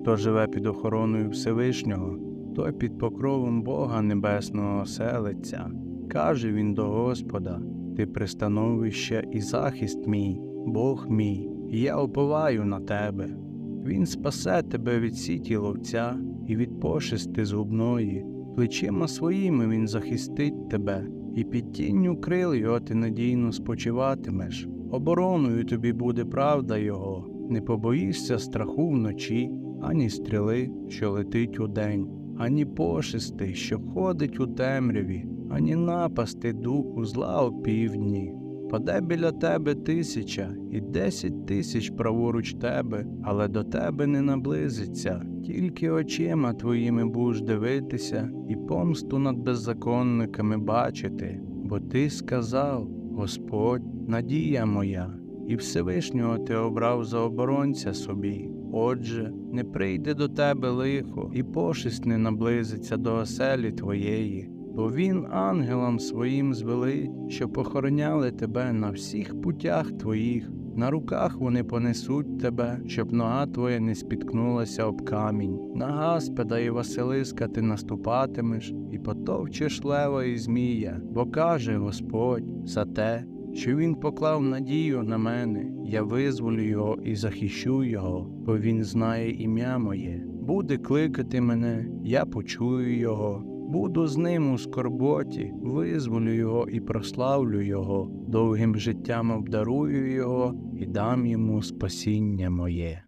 Хто живе під охороною Всевишнього, той під покровом Бога Небесного селиться. Каже він до Господа: Ти пристановище і захист мій, Бог мій, і я оповаю на тебе. Він спасе тебе від сіті ловця і від пошисти згубної, плечима своїми він захистить тебе, і під тінню крил його ти надійно спочиватимеш. Обороною тобі буде правда Його, не побоїшся страху вночі, ані стріли, що летить удень, ані пошисти, що ходить у темряві, ані напасти духу зла о півдні. Паде біля тебе тисяча і десять тисяч праворуч тебе, але до тебе не наблизиться, тільки очима твоїми будеш дивитися і помсту над беззаконниками бачити, бо ти сказав, Господь, надія моя, і Всевишнього ти обрав за оборонця собі. Отже, не прийде до тебе лихо, і пошесть не наблизиться до оселі твоєї, бо він ангелам своїм звелить, що похороняли тебе на всіх путях твоїх, на руках вони понесуть тебе, щоб нога твоя не спіткнулася об камінь. На Гаспеда і Василиска ти наступатимеш, і потовчеш лева і змія, бо каже Господь за те, що він поклав надію на мене, я визволю його і захищу його, бо він знає ім'я моє. Буде кликати мене, я почую його. Буду з ним у скорботі, визволю його і прославлю його, довгим життям обдарую його і дам йому спасіння моє.